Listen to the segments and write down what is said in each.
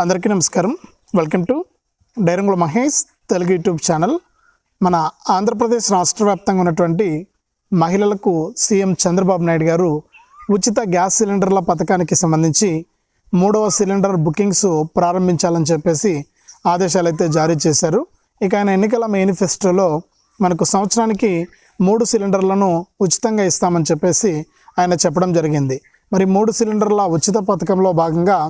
అందరికీ నమస్కారం. Welcome to డైరంగుల Mahesh Telugu YouTube channel. మన ఆంధ్రప్రదేశ్ రాష్ట్ర వ్యాప్తంగా ఉన్నటువంటి మహిళలకు సీఎం చంద్రబాబు నాయుడు గారు ఉచిత గ్యాస్ సిలిండర్ల పథకానికి సంబంధించి మూడవ సిలిండర్ బుకింగ్స్ ప్రారంభించాలని చెప్పేసి ఆదేశాలు అయితే జారీ చేశారు. ఇక ఆయన ఎన్నికల మేనిఫెస్టోలో మనకు సంవత్సరానికి మూడు సిలిండర్లను ఉచితంగా ఇస్తామని చెప్పేసి ఆయన చెప్పడం జరిగింది. మరి మూడు సిలిండర్ల ఉచిత పథకంలో భాగంగా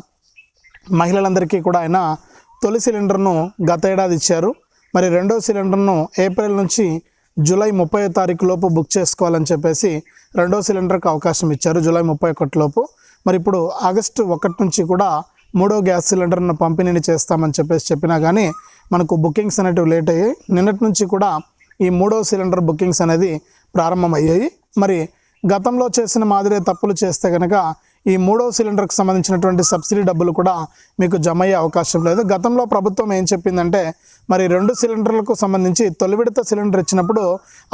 మహిళలందరికీ కూడా ఆయన తొలి సిలిండర్ను గత ఏడాది ఇచ్చారు. మరి రెండో సిలిండర్ను ఏప్రిల్ నుంచి జూలై ముప్పై తారీఖు లోపు బుక్ చేసుకోవాలని చెప్పేసి రెండో సిలిండర్కి అవకాశం ఇచ్చారు జూలై ముప్పై ఒకటి లోపు. మరి ఇప్పుడు ఆగస్టు ఒకటి నుంచి కూడా మూడో గ్యాస్ సిలిండర్ను పంపిణీని చేస్తామని చెప్పేసి చెప్పినా కానీ మనకు బుకింగ్స్ అనేటివి లేట్ అయ్యాయి. నిన్నటి నుంచి కూడా ఈ మూడో సిలిండర్ బుకింగ్స్ అనేది ప్రారంభమయ్యాయి. మరి గతంలో చేసిన మాదిరే తప్పులు చేస్తే కనుక ఈ మూడో సిలిండర్కి సంబంధించినటువంటి సబ్సిడీ డబ్బులు కూడా మీకు జమ అయ్యే అవకాశం లేదు. గతంలో ప్రభుత్వం ఏం చెప్పిందంటే మరి రెండు సిలిండర్లకు సంబంధించి తొలి విడత సిలిండర్ ఇచ్చినప్పుడు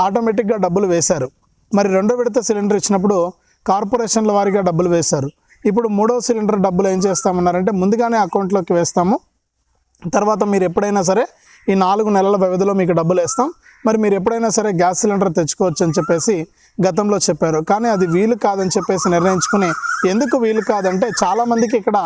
ఆటోమేటిక్గా డబ్బులు వేశారు. మరి రెండో విడత సిలిండర్ ఇచ్చినప్పుడు కార్పొరేషన్ల వారిగా డబ్బులు వేశారు. ఇప్పుడు మూడవ సిలిండర్ డబ్బులు ఏం చేస్తామన్నారంటే ముందుగానే అకౌంట్లోకి వేస్తాము. తర్వాత మీరు ఎప్పుడైనా సరే ఈ నాలుగు నెలల వ్యవధిలో మీకు డబ్బులు వేస్తాం. మరి మీరు ఎప్పుడైనా సరే గ్యాస్ సిలిండర్ తెచ్చుకోవచ్చు అని చెప్పేసి గతంలో చెప్పారు. కానీ అది వీలు కాదని చెప్పేసి నిర్ణయించుకుని ఎందుకు వీలు కాదంటే చాలామందికి ఇక్కడ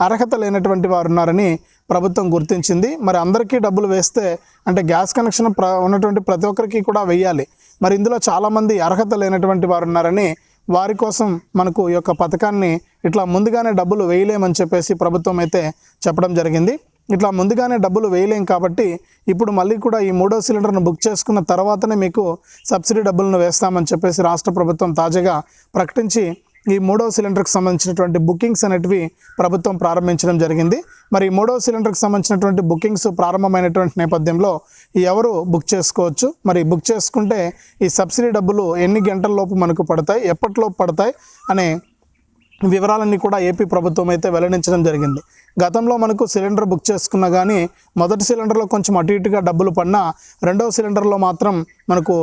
అర్హత లేనటువంటి వారు ఉన్నారని ప్రభుత్వం గుర్తించింది. మరి అందరికీ డబ్బులు వేస్తే అంటే గ్యాస్ కనెక్షన్ ప్ర ఉన్నటువంటి ప్రతి ఒక్కరికి కూడా వెయ్యాలి మరి ఇందులో చాలామంది అర్హత లేనటువంటి వారు ఉన్నారని వారి కోసం మనకు ఈ యొక్క పథకాన్ని ఇట్లా ముందుగానే డబ్బులు వేయలేమని చెప్పేసి ప్రభుత్వం అయితే చెప్పడం జరిగింది. ఇట్లా ముందుగానే డబ్బులు వేయలేం కాబట్టి ఇప్పుడు మళ్ళీ కూడా ఈ మూడో సిలిండర్ను బుక్ చేసుకున్న తర్వాతనే మీకు సబ్సిడీ డబ్బులను వేస్తామని చెప్పేసి రాష్ట్ర ప్రభుత్వం తాజాగా ప్రకటించి ఈ మూడో సిలిండర్కి సంబంధించినటువంటి బుకింగ్స్ అనేటివి ప్రభుత్వం ప్రారంభించడం జరిగింది. మరి మూడవ మూడో సిలిండర్కి సంబంధించినటువంటి బుకింగ్స్ ప్రారంభమైనటువంటి నేపథ్యంలో ఎవరు బుక్ చేసుకోవచ్చు? మరి బుక్ చేసుకుంటే ఈ సబ్సిడీ డబ్బులు ఎన్ని గంటల లోపు మనకు పడతాయి? ఎప్పటిలోపు పడతాయి? అనే వివరాలన్నీ కూడా ఏపీ ప్రభుత్వం అయితే వెల్లడించడం జరిగింది. గతంలో మనకు సిలిండర్ బుక్ చేసుకున్నా కానీ మొదటి సిలిండర్లో కొంచెం అటు ఇటుగా డబ్బులు పడినా రెండవ సిలిండర్లో మాత్రం మనకు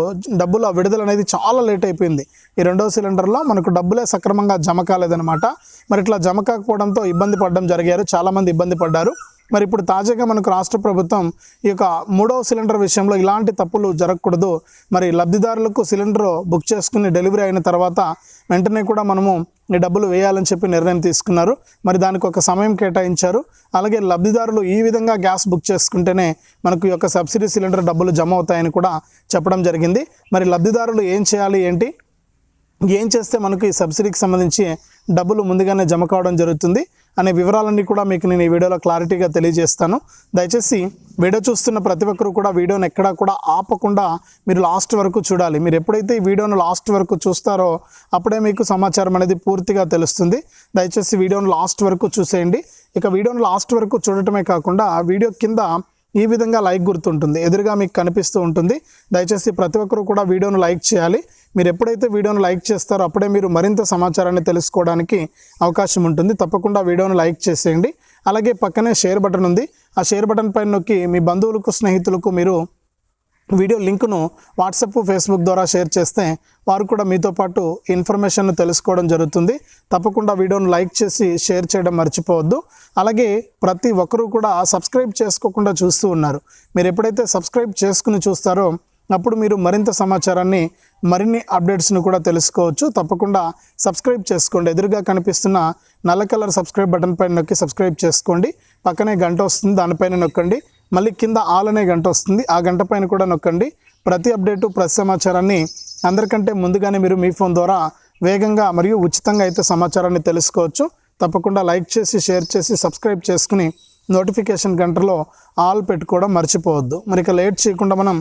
డబ్బుల విడుదల అనేది చాలా లేట్ అయిపోయింది. ఈ రెండవ సిలిండర్లో మనకు డబ్బులే సక్రమంగా జమ కాలేదనమాట మరి ఇట్లా జమ కాకపోవడంతో ఇబ్బంది పడడం జరిగారు. చాలామంది ఇబ్బంది పడ్డారు. మరి ఇప్పుడు తాజాగా మనకు రాష్ట్ర ప్రభుత్వం ఈ యొక్క మూడవ సిలిండర్ విషయంలో ఇలాంటి తప్పులు జరగకూడదు. మరి లబ్ధిదారులకు సిలిండర్ బుక్ చేసుకుని డెలివరీ అయిన తర్వాత వెంటనే కూడా మనము ఈ డబ్బులు వేయాలని చెప్పి నిర్ణయం తీసుకున్నారు. మరి దానికి ఒక సమయం కేటాయించారు. అలాగే లబ్ధిదారులు ఈ విధంగా గ్యాస్ బుక్ చేసుకుంటేనే మనకు ఈ యొక్క సబ్సిడీ సిలిండర్ డబ్బులు జమ అవుతాయని కూడా చెప్పడం జరిగింది. మరి లబ్ధిదారులు ఏం చేయాలి ఏంటి? ఏం చేస్తే మనకు ఈ సబ్సిడీకి సంబంధించి డబ్బులు ముందుగానే జమ కావడం జరుగుతుంది. అనే వివరాలన్నీ కూడా మీకు నేను ఈ వీడియోలో క్లారిటీగా తెలియజేస్తాను. దయచేసి వీడియో చూస్తున్న ప్రతి ఒక్కరు కూడా వీడియోని ఎక్కడా కూడా ఆపకుండా మీరు లాస్ట్ వరకు చూడాలి. మీరు ఎప్పుడైతే ఈ వీడియోను లాస్ట్ వరకు చూస్తారో అప్పుడే మీకు సమాచారం అనేది పూర్తిగా తెలుస్తుంది. దయచేసి వీడియోను లాస్ట్ వరకు చూసేయండి. ఇక వీడియోను లాస్ట్ వరకు చూడటమే కాకుండా వీడియో కింద ఈ విధంగా లైక్ గుర్తుంటుంది ఎదురుగా మీకు కనిపిస్తూ ఉంటుంది. దయచేసి ప్రతి ఒక్కరూ కూడా వీడియోను లైక్ చేయాలి. మీరు ఎప్పుడైతే వీడియోను లైక్ చేస్తారో అప్పుడే మీరు మరింత సమాచారాన్ని తెలుసుకోవడానికి అవకాశం ఉంటుంది. తప్పకుండా వీడియోను లైక్ చేసేయండి. అలాగే పక్కనే షేర్ బటన్ ఉంది. ఆ షేర్ బటన్ పైన నొక్కి మీ బంధువులకు స్నేహితులకు మీరు వీడియో లింకును వాట్సాప్ ఫేస్బుక్ ద్వారా షేర్ చేస్తే వారు కూడా మీతో పాటు ఇన్ఫర్మేషన్ తెలుసుకోవడం జరుగుతుంది. తప్పకుండా వీడియోను లైక్ చేసి షేర్ చేయడం మర్చిపోవద్దు. అలాగే ప్రతి ఒక్కరూ కూడా సబ్స్క్రైబ్ చేసుకోకుండా చూస్తూ ఉన్నారు. మీరు ఎప్పుడైతే సబ్స్క్రైబ్ చేసుకుని చూస్తారో అప్పుడు మీరు మరింత సమాచారాన్ని మరిన్ని అప్డేట్స్ని కూడా తెలుసుకోవచ్చు. తప్పకుండా సబ్స్క్రైబ్ చేసుకోండి. ఎదురుగా కనిపిస్తున్న నల్ల కలర్ సబ్స్క్రైబ్ బటన్ పైన నొక్కి సబ్స్క్రైబ్ చేసుకోండి. పక్కనే గంట వస్తుంది దానిపైన నొక్కండి. మళ్ళీ కింద ఆల్ అనే గంట వస్తుంది. ఆ గంట పైన కూడా నొక్కండి. ప్రతి అప్డేటు ప్రతి సమాచారాన్ని అందరికంటే ముందుగానే మీరు మీ ఫోన్ ద్వారా వేగంగా మరియు ఉచితంగా అయితే సమాచారాన్ని తెలుసుకోవచ్చు. తప్పకుండా లైక్ చేసి షేర్ చేసి సబ్స్క్రైబ్ చేసుకుని నోటిఫికేషన్ గంటలో ఆల్ పెట్టుకోవడం మర్చిపోవద్దు. మరి ఇక లేట్ చేయకుండా మనం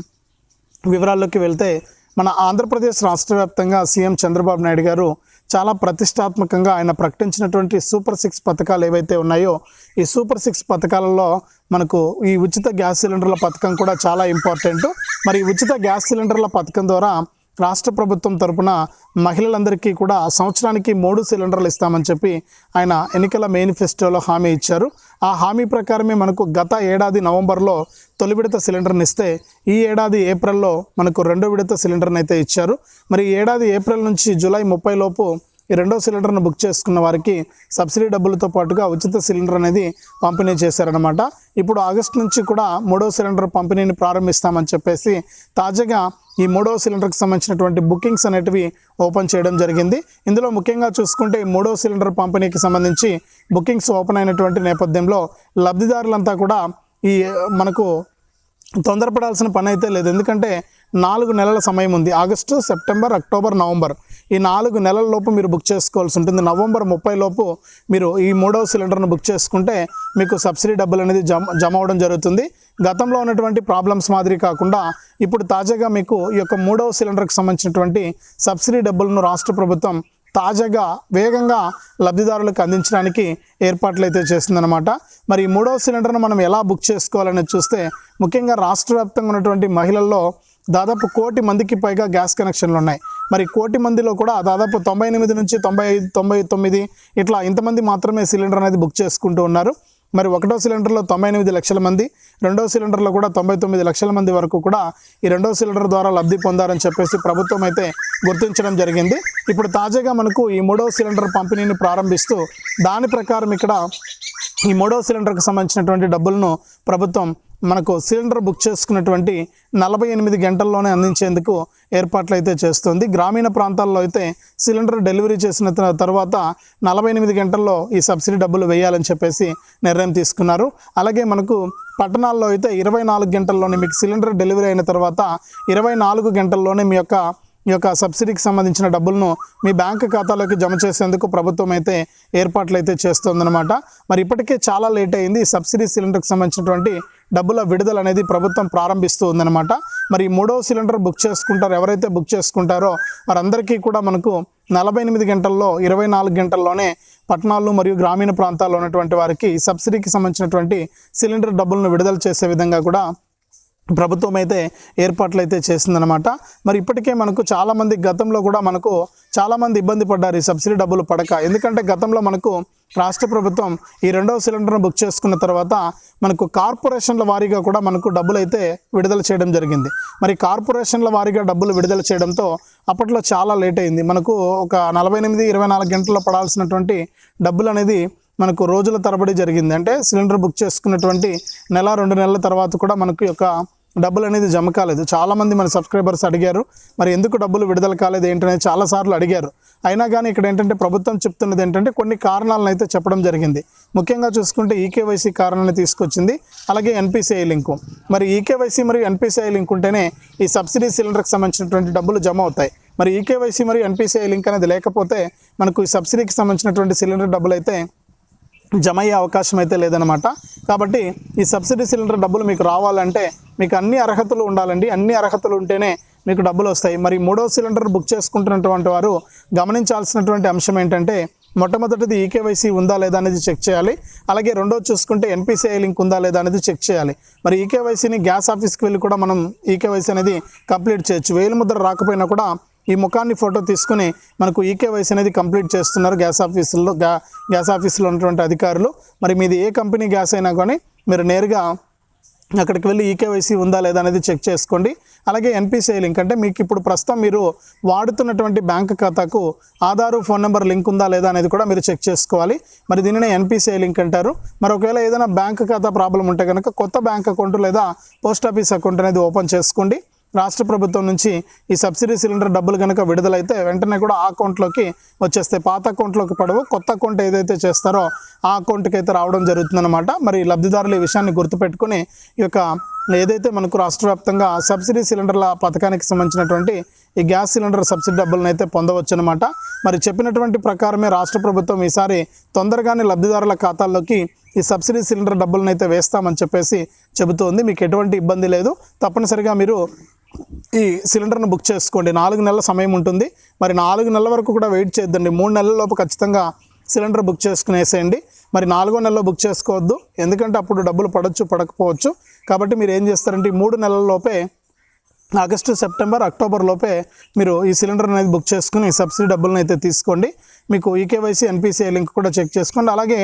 వివరాల్లోకి వెళ్తే మన ఆంధ్రప్రదేశ్ రాష్ట్ర వ్యాప్తంగా సీఎం చంద్రబాబు నాయుడు గారు చాలా ప్రతిష్టాత్మకంగా ఆయన ప్రకటించినటువంటి సూపర్ సిక్స్ పథకాలు ఏవైతే ఉన్నాయో ఈ సూపర్ సిక్స్ పథకాలలో మనకు ఈ ఉచిత గ్యాస్ సిలిండర్ల పథకం కూడా చాలా ఇంపార్టెంట్. మరి ఉచిత గ్యాస్ సిలిండర్ల పథకం ద్వారా రాష్ట్ర ప్రభుత్వం తరపున మహిళలందరికీ కూడా సంవత్సరానికి మూడు సిలిండర్లు ఇస్తామని చెప్పి ఆయన ఎన్నికల మేనిఫెస్టోలో హామీ ఇచ్చారు. ఆ హామీ ప్రకారమే మనకు గత ఏడాది నవంబర్లో తొలి విడత సిలిండర్ని ఇస్తే ఈ ఏడాది ఏప్రిల్లో మనకు రెండో విడత సిలిండర్ని అయితే ఇచ్చారు. మరి ఏడాది ఏప్రిల్ నుంచి జూలై ముప్పై లోపు ఈ రెండో సిలిండర్ను బుక్ చేసుకున్న వారికి సబ్సిడీ డబ్బులతో పాటుగా ఉచిత సిలిండర్ అనేది పంపిణీ చేశారనమాట ఇప్పుడు ఆగస్టు నుంచి కూడా మూడో సిలిండర్ పంపిణీని ప్రారంభిస్తామని చెప్పేసి తాజాగా ఈ మూడో సిలిండర్కి సంబంధించినటువంటి బుకింగ్స్ అనేటివి ఓపెన్ చేయడం జరిగింది. ఇందులో ముఖ్యంగా చూసుకుంటే ఈ మూడో సిలిండర్ పంపిణీకి సంబంధించి బుకింగ్స్ ఓపెన్ అయినటువంటి నేపథ్యంలో లబ్ధిదారులంతా కూడా ఈ మనకు తొందరపడాల్సిన పని అయితే లేదు. ఎందుకంటే నాలుగు నెలల సమయం ఉంది. August September October November. ఈ నాలుగు నెలల లోపు మీరు బుక్ చేసుకోవాల్సి ఉంటుంది. నవంబర్ ముప్పై లోపు మీరు ఈ మూడవ సిలిండర్ను బుక్ చేసుకుంటే మీకు సబ్సిడీ డబ్బులు అనేది జమ జమ అవడం జరుగుతుంది. గతంలో ఉన్నటువంటి ప్రాబ్లమ్స్ మాదిరి కాకుండా ఇప్పుడు తాజాగా మీకు ఈ యొక్క మూడవ సిలిండర్కి సంబంధించినటువంటి సబ్సిడీ డబ్బులను రాష్ట్ర ప్రభుత్వం తాజాగా వేగంగా లబ్ధిదారులకు అందించడానికి ఏర్పాట్లు అయితే చేసిందనమాట మరి ఈ మూడవ సిలిండర్ను మనం ఎలా బుక్ చేసుకోవాలని చూస్తే ముఖ్యంగా రాష్ట్ర వ్యాప్తంగా ఉన్నటువంటి మహిళల్లో దాదాపు కోటి మందికి పైగా గ్యాస్ కనెక్షన్లు ఉన్నాయి. మరి కోటి మందిలో కూడా దాదాపు తొంభై ఎనిమిది నుంచి తొంభై ఐదు తొంభై తొమ్మిది ఇట్లా ఇంతమంది మాత్రమే సిలిండర్ అనేది బుక్ చేసుకుంటూ ఉన్నారు. మరి ఒకటో సిలిండర్లో తొంభై ఎనిమిది లక్షల మంది రెండో సిలిండర్లో కూడా తొంభై తొమ్మిది లక్షల మంది వరకు కూడా ఈ రెండో సిలిండర్ ద్వారా లబ్ధి పొందారని చెప్పేసి ప్రభుత్వం అయితే గుర్తించడం జరిగింది. ఇప్పుడు తాజాగా మనకు ఈ మూడో సిలిండర్ పంపిణీని ప్రారంభిస్తూ దాని ప్రకారం ఇక్కడ ఈ మూడో సిలిండర్కి సంబంధించినటువంటి డబ్బులను ప్రభుత్వం మనకు సిలిండర్ బుక్ చేసుకున్నటువంటి నలభై ఎనిమిది గంటల్లోనే అందించేందుకు ఏర్పాట్లు అయితే చేస్తుంది. గ్రామీణ ప్రాంతాల్లో అయితే సిలిండర్ డెలివరీ చేసిన తర్వాత నలభై ఎనిమిది గంటల్లో ఈ సబ్సిడీ డబ్బులు వేయాలని చెప్పేసి నిర్ణయం తీసుకున్నారు. అలాగే మనకు పట్టణాల్లో అయితే ఇరవై నాలుగు గంటల్లోనే మీకు సిలిండర్ డెలివరీ అయిన తర్వాత ఇరవై నాలుగు గంటల్లోనే మీ యొక్క ఈ యొక్క సబ్సిడీకి సంబంధించిన డబ్బులను మీ బ్యాంక్ ఖాతాలోకి జమ చేసేందుకు ప్రభుత్వం అయితే ఏర్పాట్లు అయితే చేస్తుందన్నమాట. మరి ఇప్పటికే చాలా లేట్ అయింది. సబ్సిడీ సిలిండర్కి సంబంధించినటువంటి డబ్బుల విడుదల అనేది ప్రభుత్వం ప్రారంభిస్తూ ఉందన్నమాట. మరి మూడవ మూడో సిలిండర్ బుక్ చేసుకుంటారో. ఎవరైతే బుక్ చేసుకుంటారో వారందరికీ కూడా మనకు నలభై ఎనిమిది గంటల్లో ఇరవై నాలుగు గంటల్లోనే పట్టణాల్లో మరియు గ్రామీణ ప్రాంతాల్లో ఉన్నటువంటి వారికి సబ్సిడీకి సంబంధించినటువంటి సిలిండర్ డబ్బులను విడుదల చేసే విధంగా కూడా ప్రభుత్వం అయితే ఏర్పాట్లు అయితే చేసిందనమాట మరి ఇప్పటికే మనకు చాలామంది గతంలో కూడా మనకు చాలామంది ఇబ్బంది పడ్డారు ఈ సబ్సిడీ డబ్బులు పడక. ఎందుకంటే గతంలో మనకు రాష్ట్ర ప్రభుత్వం ఈ రెండవ సిలిండర్ను బుక్ చేసుకున్న తర్వాత మనకు కార్పొరేషన్ల వారీగా కూడా మనకు డబ్బులు అయితే విడుదల చేయడం జరిగింది. మరి కార్పొరేషన్ల వారీగా డబ్బులు విడుదల చేయడంతో అప్పట్లో చాలా లేట్ అయింది. మనకు ఒక నలభై ఎనిమిది ఇరవై నాలుగు గంటల్లో పడాల్సినటువంటి డబ్బులు అనేది మనకు రోజుల తరబడి జరిగింది. అంటే సిలిండర్ బుక్ చేసుకున్నటువంటి నెల రెండు నెలల తర్వాత కూడా మనకు యొక్క డబ్బులు అనేది జమ కాలేదు. చాలామంది మన సబ్స్క్రైబర్స్ అడిగారు మరి ఎందుకు డబ్బులు విడుదల కాలేదు ఏంటనేది చాలాసార్లు అడిగారు. అయినా కానీ ఇక్కడ ఏంటంటే ప్రభుత్వం చెప్తున్నది ఏంటంటే కొన్ని కారణాలను అయితే చెప్పడం జరిగింది. ముఖ్యంగా చూసుకుంటే ఈకేవైసీ కారణాన్ని తీసుకొచ్చింది అలాగే ఎన్పిసిఐ లింకు. మరి ఈకేవైసీ మరియు ఎన్పిసిఐ లింక్ ఉంటేనే ఈ సబ్సిడీ సిలిండర్కి సంబంధించినటువంటి డబ్బులు జమ అవుతాయి. మరి ఈకేవైసీ మరియు ఎన్పిసిఐ లింక్ అనేది లేకపోతే మనకు ఈ సబ్సిడీకి సంబంధించినటువంటి సిలిండర్ డబ్బులు అయితే జమ అయ్యే అవకాశం అయితే లేదనమాట కాబట్టి ఈ సబ్సిడీ సిలిండర్ డబ్బులు మీకు రావాలంటే మీకు అన్ని అర్హతలు ఉండాలండి. అన్ని అర్హతలు ఉంటేనే మీకు డబ్బులు వస్తాయి. మరి మూడో సిలిండర్ బుక్ చేసుకుంటున్నటువంటి వారు గమనించాల్సినటువంటి అంశం ఏంటంటే మొట్టమొదటిది ఈకేవైసీ ఉందా లేదా అనేది చెక్ చేయాలి. అలాగే రెండోది చూసుకుంటే ఎన్పిసిఐ లింక్ ఉందా లేదా అనేది చెక్ చేయాలి. మరి ఈకేవైసీని గ్యాస్ ఆఫీస్కి వెళ్ళి కూడా మనం ఈకేవైసీ అనేది కంప్లీట్ చేయొచ్చు. వేలు ముద్ర రాకపోయినా కూడా ఈ ముఖాన్ని ఫోటో తీసుకుని మనకు ఈకేవైసీ అనేది కంప్లీట్ చేస్తున్నారు గ్యాస్ ఆఫీసుల్లో గ్యా గ్యాస్ ఆఫీసులో ఉన్నటువంటి అధికారులు. మరి మీది ఏ కంపెనీ గ్యాస్ అయినా కానీ మీరు నేరుగా అక్కడికి వెళ్ళి ఈకేవైసీ ఉందా లేదా అనేది చెక్ చేసుకోండి. అలాగే ఎన్పిసిఐ లింక్ అంటే మీకు ఇప్పుడు ప్రస్తుతం మీరు వాడుతున్నటువంటి బ్యాంక్ ఖాతాకు ఆధారు ఫోన్ నెంబర్ లింక్ ఉందా లేదా అనేది కూడా మీరు చెక్ చేసుకోవాలి. మరి దీనినే ఎన్పిసిఐ లింక్ అంటారు. మరి ఒకవేళ ఏదైనా బ్యాంక్ ఖాతా ప్రాబ్లం ఉంటే కనుక కొత్త బ్యాంక్ అకౌంట్ లేదా పోస్ట్ ఆఫీస్ అకౌంట్ అనేది ఓపెన్ చేసుకోండి. రాష్ట్ర ప్రభుత్వం నుంచి ఈ సబ్సిడీ సిలిండర్ డబ్బులు కనుక విడుదలైతే వెంటనే కూడా ఆ అకౌంట్లోకి వచ్చేస్తే పాత అకౌంట్లోకి పడవు. కొత్త అకౌంట్ ఏదైతే చేస్తారో ఆ అకౌంట్కి అయితే రావడం జరుగుతుందన్నమాట. మరి లబ్ధిదారులు ఈ విషయాన్ని గుర్తుపెట్టుకుని ఈ యొక్క ఏదైతే మనకు రాష్ట్ర వ్యాప్తంగా సబ్సిడీ సిలిండర్ల పథకానికి సంబంధించినటువంటి ఈ గ్యాస్ సిలిండర్ సబ్సిడీ డబ్బులను అయితే పొందవచ్చు అనమాట మరి చెప్పినటువంటి ప్రకారమే రాష్ట్ర ప్రభుత్వం ఈసారి తొందరగానే లబ్ధిదారుల ఖాతాల్లోకి ఈ సబ్సిడీ సిలిండర్ డబ్బులను అయితే వేస్తామని చెప్పేసి చెబుతోంది. మీకు ఎటువంటి ఇబ్బంది లేదు. తప్పనిసరిగా మీరు ఈ సిలిండర్ను బుక్ చేసుకోండి. నాలుగు నెలల సమయం ఉంటుంది. మరి నాలుగు నెలల వరకు కూడా వెయిట్ చేద్దండి మూడు నెలల లోపు ఖచ్చితంగా సిలిండర్ బుక్ చేసుకునేసేయండి. మరి నాలుగో నెలలో బుక్ చేసుకోవద్దు. ఎందుకంటే అప్పుడు డబ్బులు పడవచ్చు పడకపోవచ్చు. కాబట్టి మీరు ఏం చేస్తారంటే ఈ మూడు నెలల లోపే ఆగస్టు సెప్టెంబర్ అక్టోబర్ లోపే మీరు ఈ సిలిండర్ అనేది బుక్ చేసుకుని సబ్సిడీ డబ్బులను అయితే తీసుకోండి. మీకు ఈకేవైసీ ఎన్పిసిఐ లింక్ కూడా చెక్ చేసుకోండి. అలాగే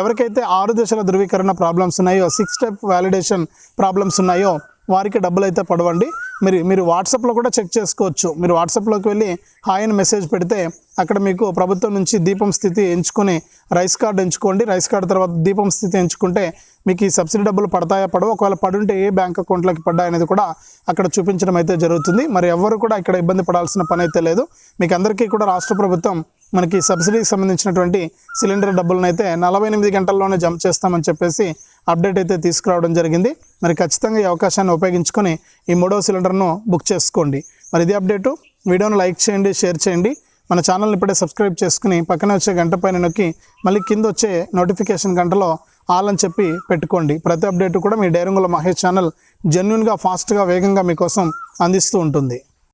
ఎవరికైతే ఆరు దశల ధృవీకరణ ప్రాబ్లమ్స్ ఉన్నాయో సిక్స్ స్టెప్ వ్యాలిడేషన్ ప్రాబ్లమ్స్ ఉన్నాయో వారికి డబ్బులు అయితే పడవండి. మీరు మీరు వాట్సాప్లో కూడా చెక్ చేసుకోవచ్చు. మీరు వాట్సాప్లోకి వెళ్ళి హాయ్ అని మెసేజ్ పెడితే అక్కడ మీకు ప్రభుత్వం నుంచి దీపం స్థితి ఎంచుకొని రైస్ కార్డు ఎంచుకోండి. రైస్ కార్డు తర్వాత దీపం స్థితి ఎంచుకుంటే మీకు ఈ సబ్సిడీ డబ్బులు పడతాయా పడవు? ఒకవేళ పడుంటే ఏ బ్యాంక్ అకౌంట్లోకి పడ్డా అనేది కూడా అక్కడ చూపించడం అయితే జరుగుతుంది. మరి ఎవరు కూడా ఇక్కడ ఇబ్బంది పడాల్సిన పని అయితే లేదు. మీకు అందరికీ కూడా రాష్ట్ర ప్రభుత్వం మనకి సబ్సిడీకి సంబంధించినటువంటి సిలిండర్ డబ్బులను అయితే నలభై ఎనిమిది గంటల్లోనే జమ చేస్తామని చెప్పేసి అప్డేట్ అయితే తీసుకురావడం జరిగింది. మరి ఖచ్చితంగా ఈ అవకాశాన్ని ఉపయోగించుకొని ఈ మూడవ సిలిండర్ను బుక్ చేసుకోండి. మరి ఇది అప్డేటు. వీడియోను లైక్ చేయండి షేర్ చేయండి. మన ఛానల్ని ఇప్పుడే సబ్స్క్రైబ్ చేసుకుని పక్కనే వచ్చే గంట పైన నొక్కి మళ్ళీ కింద వచ్చే నోటిఫికేషన్ గంటలో ఆల్ అని చెప్పి పెట్టుకోండి. ప్రతి అప్డేట్ కూడా మీ డైరంగుల మహేష్ ఛానల్ జెన్యున్గా ఫాస్ట్గా వేగంగా మీకోసం అందిస్తూ ఉంటుంది.